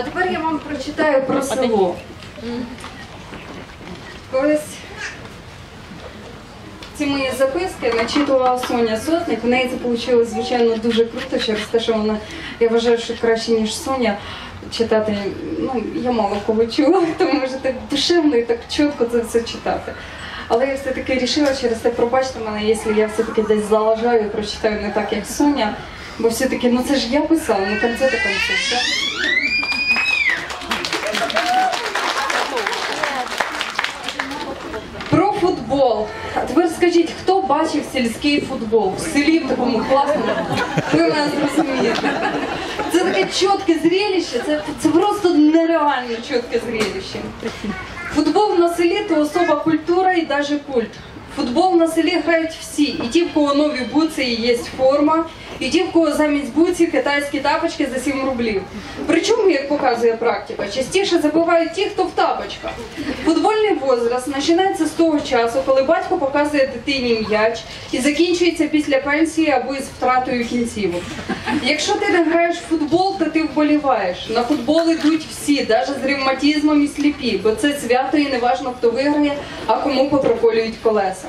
А тепер я вам прочитаю про село. Колись ці мої записки начитувала Соня Сотник. В неї це вийшло, звичайно, дуже круто через те, що вона, я вважаю, що краще, ніж Соня. Читати, ну, я мало кого чула, тому що так душевно і так чітко це все читати. Але я все-таки вирішила через те, пробачте мене, якщо я все-таки десь залажаю і прочитаю не так, як Соня. Бо все-таки, ну це ж я писала, ну конце то конце. так? Тепер скажіть, хто бачив сільський футбол в селі в такому класному? Ви мене зрозумієте. Це таке чітке зрелище, це, це просто нереально чітке зрелище. Футбол на селі то особа культура і навіть культ. Футбол на селі грають всі. І ті, в кого нові буці і є форма, і ті, в кого замість буці китайські тапочки за 7 рублів. Причому, як показує практика, частіше забувають ті, хто в тапочках. Футбольний возраст починається з того часу, коли батько показує дитині м'яч і закінчується після пенсії або із втратою кінцівок. Якщо ти не граєш в футбол, то ти вболіваєш. На футбол йдуть всі, навіть з ревматизмом і сліпі, бо це свято і неважно, хто виграє, а кому попроколюють колеса.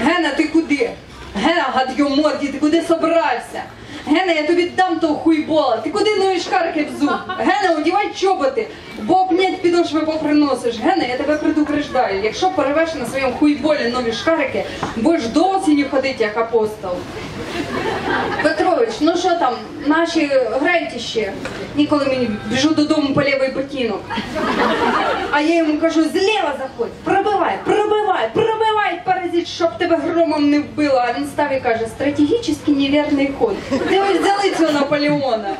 Гена, ти куди? Гена, гадйо, морді, ти куди собрався? Гена, я тобі дам того хуйбола. Ти куди нові шкарки взув? Гена, одівай чоботи, бо обнять підошви поприносиш. Гена, я тебе предупреждаю. Якщо перевеш на своєму хуйболі нові шкарики, будеш до осені ходити як апостол. Петрович, ну що там, наші грають ще? Ніколи мені біжу додому по лівий ботинок. А я йому кажу, зліва заходь, пробивай, пробивай, пробивай, паразит, щоб тебе громом не вбило. А він став і каже, стратегічний невірний ход. Ти ось взяли цього Наполеона.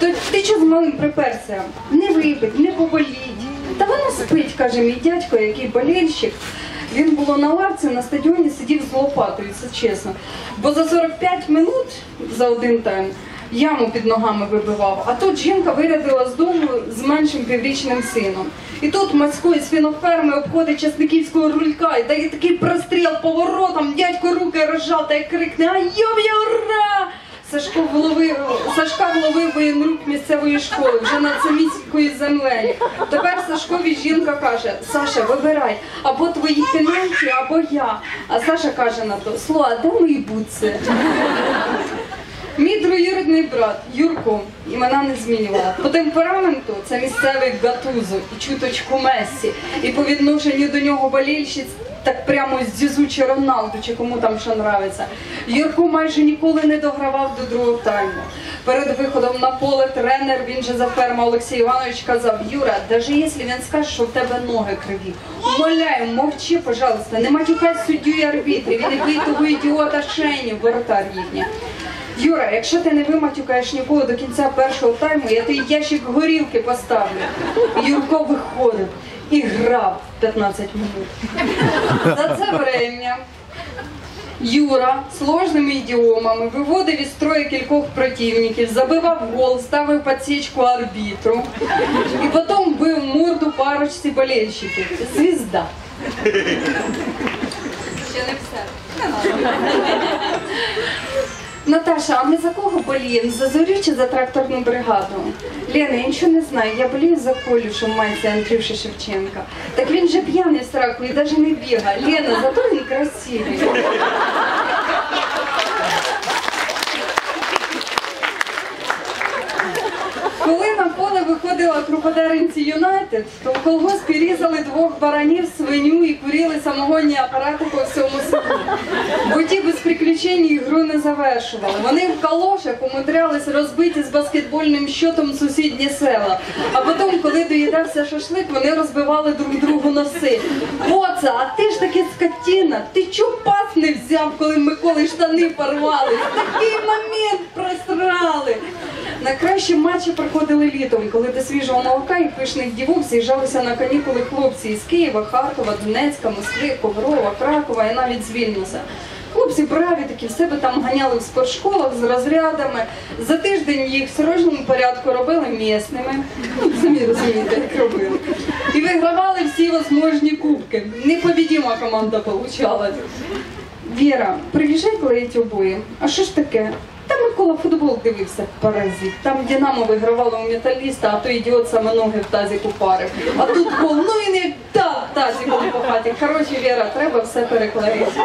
То ти чого з малим приперся? Не випить, не поболіть. Та воно спить, каже мій дядько, який болельщик. Він було на лавці на стадіоні сидів з лопатою, це чесно. Бо за 45 минут за один тайм яму під ногами вибивав. А тут жінка вирядила з дому меншим піврічним сином. І тут мацько із обходить часниківського рулька і дає такий простріл поворотом, дядько руки розжав та й крикне А йо ура! Сашко вловив, Сашка вловив воєнрук місцевої школи вже над самісінькою землею. Тепер Сашкові жінка каже: Саша, вибирай або твої пенальті, або я. А Саша каже на то: Сло, а де мої бутси? Мій троюрідний брат Юрко імена не змінювала. По темпераменту це місцевий гатузо і чуточку Мессі. І по відношенню до нього болільщиць так прямо з Зізучі Роналду, чи кому там що нравиться. Юрко майже ніколи не догравав до другого тайму. Перед виходом на поле тренер, він же за ферма Олексій Іванович казав, Юра, навіть якщо він скаже, що в тебе ноги криві, умоляю, мовчи, пожалуйста, не матюкай суддю і арбітри, він який того ідіота Шеню, воротар їхня. Юра, якщо ти не виматюкаєш нікого до кінця першого тайму, я тобі ящик горілки поставлю. Юрко виходив і грав 15 минут. За це время Юра сложними ідіомами виводив із строю кількох противників, забивав гол, ставив підсічку арбітру і потім бив морду парочці болельщиків. Звізда. Ще не все. Наташа, а ми за кого боліємо? За зорю чи за тракторну бригаду? Лена, я нічого не знаю. Я болію за Колю, що мається Андрюша Шевченка. Так він же п'яний в сраку і навіть не бігає. Лена, зато він красивий. Коли на поле виходила Юнайтед, то в колгоспі різали двох баранів, свиню і курили самогонні апарати по всьому селу. Бо ті без приключень ігру не завершували. Вони в калошах умудрялись розбити з баскетбольним щотом сусідні села. А потім, коли доїдався шашлик, вони розбивали друг другу носи. Боца, а ти ж таки скотіна, ти чого пас не взяв, коли Миколи штани порвали? Такий момент просрали. Найкращі матчі проходили літом, коли до свіжого молока і пишних дівок з'їжджалися на канікули хлопці із Києва, Харкова, Донецька, Москви, Коврова, Кракова і навіть з Вільнюса. Хлопці браві такі в себе там ганяли в спортшколах з розрядами. За тиждень їх в срочному порядку робили місними. Ну, самі розумієте, як робили. І вигравали всі возможні кубки. Непобідіма команда получалась. Віра, приїжджай клеїть обоє. А що ж таке? Довкола футбол дивився паразит. Там Динамо вигравало у металіста, а той ідіот саме ноги в тазіку парив. А тут гол, ну і не так тазіком по хаті. Коротше, Віра, треба все переклеїти.